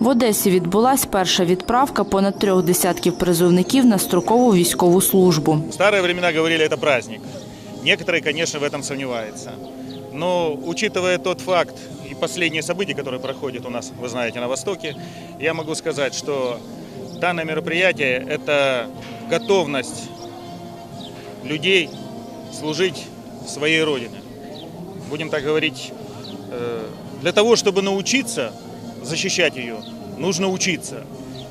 В Одесі відбулась перша відправка понад трьох десятків призовників на строкову військову службу. В старые времена говорили, это праздник. Некоторые, конечно, в этом сомневаются. Но учитывая тот факт и последние события, которые проходят у нас, вы знаете, на Востоке, я могу сказать, что данное мероприятие – это готовность людей служить своей Родине. Будем так говорить, э, для того, чтобы научиться защищать ее, нужно учиться.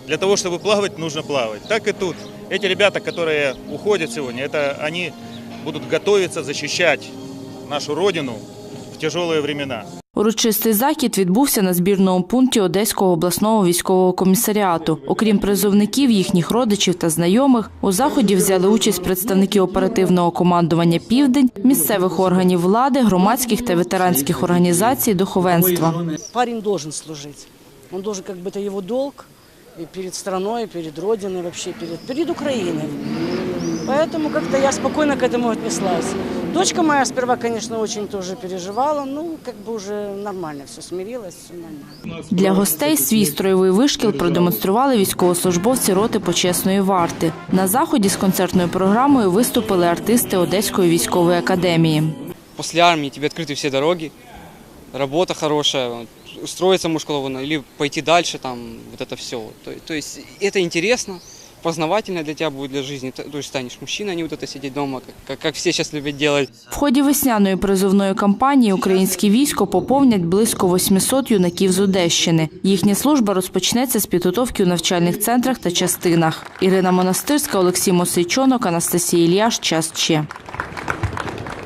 Для того, чтобы плавать, нужно плавать. Так и тут. Эти ребята, которые уходят сегодня, это они будут готовиться защищать нашу Родину в тяжелые времена. Урочистий захід відбувся на збірному пункті Одеського обласного військового комісаріату. Окрім призовників, їхніх родичів та знайомих, у заході взяли участь представники оперативного командування Південь, місцевих органів влади, громадських та ветеранських організацій, духовенства. Парень должен служить. Он должен, как бы это его долг и перед страной, и перед Родиной, вообще перед, перед Украиной. Поэтому как-то я спокойно к этому отнеслась. Дочка моя сперва, конечно, очень тоже переживала, ну, как бы уже нормально все, смирилась, все нормально. Для гостей свій строєвий вишкіл продемонстрували військовослужбовці роти почесної варти. На заході з концертною програмою виступили артисти Одеської військової академії. после армии тебе открыты все дороги, работа хорошая, устроиться мужского или пойти дальше, там, вот это все. То, то есть это интересно, познавательно для тебя будет для жизни. Т- То есть станешь мужчиной, а не вот это сидеть дома, как, как, как все сейчас любят делать. В ході весняної призовної кампанії українське військо поповнять близько 800 юнаків з Одещини. Їхня служба розпочнеться з підготовки у навчальних центрах та частинах. Ірина Монастирська, Олексій Мосейчонок, Анастасія Ільяш. Час ще.